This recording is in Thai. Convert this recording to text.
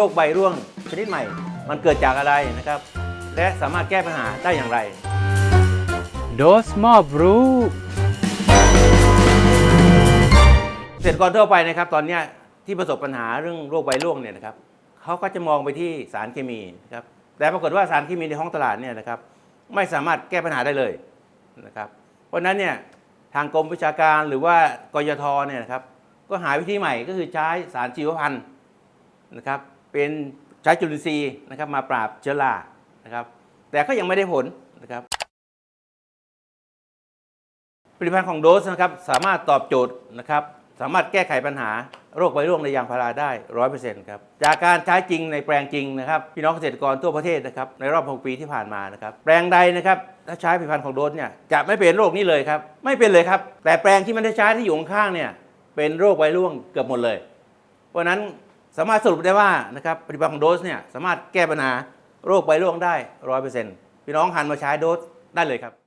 โรคใบร่วงชนิดใหม่ มันเกิดจากอะไรนะครับ และสามารถแก้ปัญหาได้อย่างไรโดสมอบรู้เกษตรกรทั่วไปนะครับ ตอนเนี้ยที่ประสบปัญหาเรื่องโรคใบร่วงเนี่ยนะครับเขาก็จะมองไปที่สารเคมีนะครับแต่ปรากฏว่าสารเคมีในห้องตลาดเนี่ยนะครับ ไม่สามารถแก้ปัญหาได้เลยนะครับ เพราะฉะนั้นเนี่ยทางกรมวิชาการหรือว่ากยทเนี่ยนะครับ ก็หาวิธีใหม่ก็คือใช้สารชีวพันธุ์นะครับ เป็นใช้จุลินทรีย์นะครับมาปราบเชื้อรานะครับ แต่ก็ยังไม่ได้ผลนะครับ ผลิตภัณฑ์ของโดสนะครับสามารถตอบโจทย์นะครับ สามารถแก้ไขปัญหาโรคใบร่วงในยางพาราได้ร้อยเปอร์เซ็นต์ครับ จากการใช้จริงในแปลงจริงนะครับพี่น้องเกษตรกรทั่วประเทศนะครับในรอบ 6 ปีที่ผ่านมานะครับ แปลงใดนะครับถ้าใช้ผลิตภัณฑ์ของโดสเนี่ยจะไม่เป็นโรคนี้เลยครับ ไม่เป็นเลยครับ แต่แปลงที่มันได้ใช้ที่อยู่ข้างเนี่ยเป็นโรคใบร่วงเกือบหมดเลย เพราะนั้น สามารถสรุปได้ว่านะครับผลิตภัณฑ์ของโดสเนี่ยสามารถแก้ปัญหาโรคใบร่วงได้ร้อยเปอร์เซ็นต์พี่น้องหันมาใช้โดสได้เลยครับ